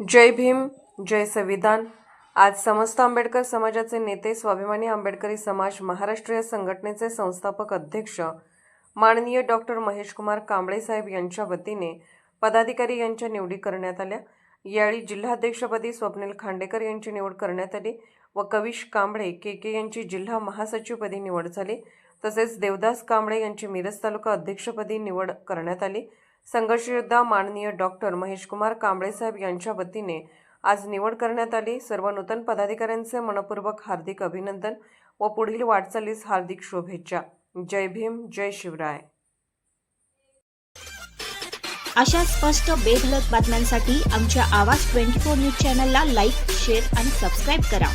जय भीम जय संविधान. आज समस्त आंबेडकर समाजाचे नेते स्वाभिमानी आंबेडकरी समाज महाराष्ट्रीय संघटनेचे संस्थापक अध्यक्ष माननीय डॉक्टर महेशकुमार कांबळे साहेब यांच्या वतीने पदाधिकारी यांच्या निवडी करण्यात आल्या. यावेळी जिल्हाध्यक्षपदी स्वप्नील खांडेकर यांची निवड करण्यात आली व कविश कांबळे के के यांची जिल्हा महासचिवपदी निवड झाली. तसेच देवदास कांबळे यांची मिरज तालुका अध्यक्षपदी निवड करण्यात आली. संघर्षयोद्धा माननीय डॉक्टर महेशकुमार कांबळेसाहेब यांच्या वतीने आज निवड करण्यात आली. सर्व नूतन पदाधिकाऱ्यांचे मनपूर्वक हार्दिक अभिनंदन व पुढील वाटचालीस हार्दिक शुभेच्छा. जय भीम जय शिवराय. अशा स्पष्ट बेधडक बातम्यांसाठी आमच्या आवाज ट्वेंटी फोर न्यूज चॅनलला लाईक शेअर आणि सबस्क्राईब करा.